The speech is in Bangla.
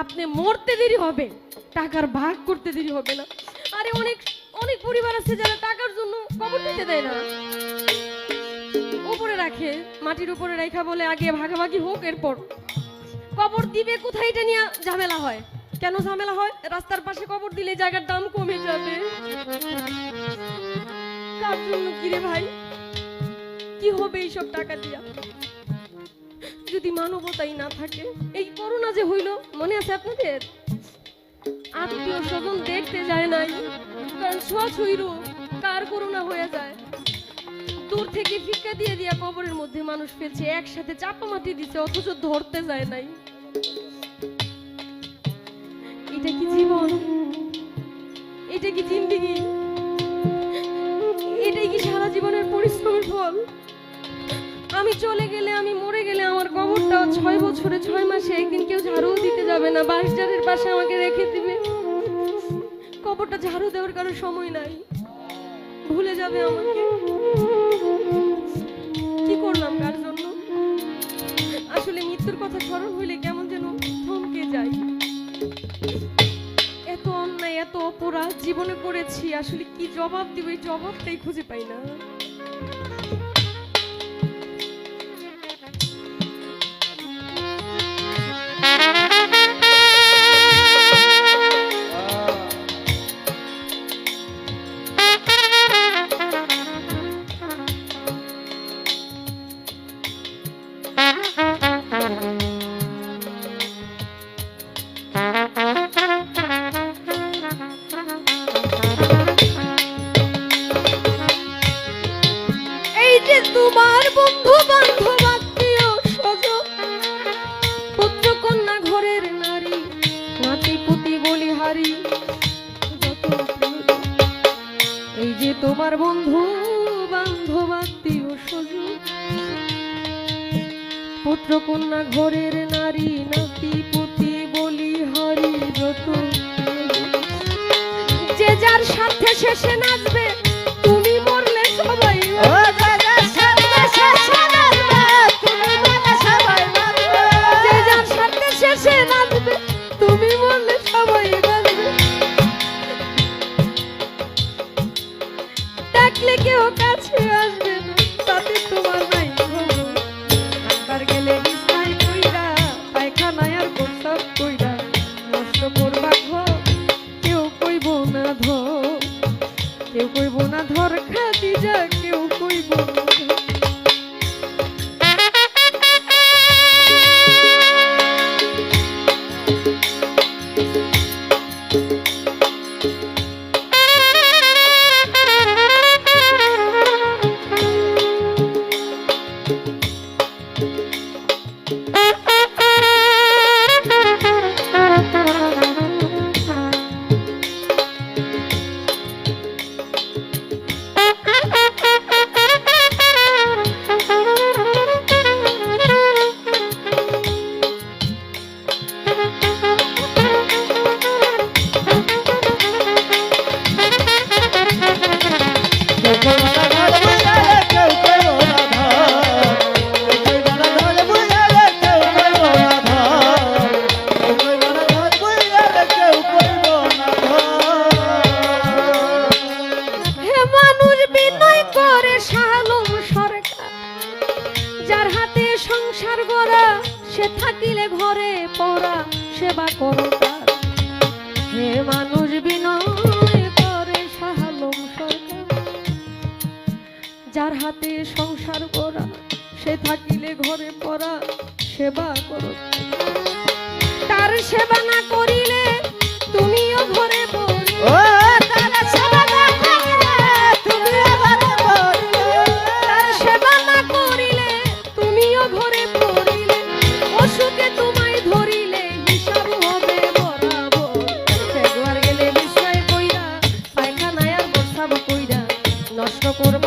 আপনি মরতে দেরি হবে, টাকার ভাগ করতে দেরি হবে না। আরে অনেক অনেক পরিবার আছে যারা টাকার জন্য কবর দিতে দেয় না। উপরে রাখে, মাটির উপরে রেখা বলে আগে ভাগাভাগি হোক, এরপর। কবর দিবে কোথায় এটা নিয়ে ঝামেলা হয়? কেন ঝামেলা হয়? রাস্তার পাশে কবর দিলে জায়গার দাম কমে যাবে। কার জন্য কিরে ভাই? কি হবে এইসব টাকা দিয়া? যদি মানবতাই না থাকে, এই করোনা যে হইল, মনে আছে আপনাদের? আত্মীয় স্বজন দেখতে যায় নাই কারণ ছোঁয়াছুঁই রোগ কার করোনা হয়ে যায়? দূর থেকে ফিক্কা দিয়ে দিয়া কবরের মধ্যে মানুষ ফেলছে, একসাথে চাপা মাটি দিছে, অথচ ধরতে যায় নাই। এটা কি জীবন? এটা কি জিন্দিগি? এটাই কি সারা জীবনের পরিশ্রমের ফল? আমি চলে গেলে, আমি মরে গেলে আমার কবরটা ছয় বছরে ছয় মাসে একদিন কেউ ঝাড়ু দিতে যাবে না। বাঁশঝাড়ের পাশে আমাকে রেখে দিবে। কবরটা ঝাড়ু দেওয়ার কারও সময় নাই। ভুলে যাবে আমাকে। কি করলাম কার জন্য? আসলে মৃত্যুর কথা স্মরণ হইলে কেমন যেন থমকে যাই এত অন্যায়, এত অপরাধ জীবনে করেছি, আসলে কি জবাব দিব? এই জবাবটাই খুঁজে পাই না। তোমার বন্ধু বান্ধব, আত্মীয় স্বজন, পুত্র কন্যা ঘরের নারী, নাতি পুতি বলিহারি এই যে তোমার বন্ধু বান্ধব, আত্মীয় স্বজন, পুত্র কন্যা ঘরের নারী, নাতি পুতি বলিহারি, যত যে যার সাথে শেষে নাচবে সে থাকিলে ঘরে পড়া সেবা করো তার। হে মানুষ বিনয় করে সাহালম সরকার। যার হাতে সংসার করা, সে থাকিলে ঘরে পড়া সেবা করো। তার সেবা না করি procuro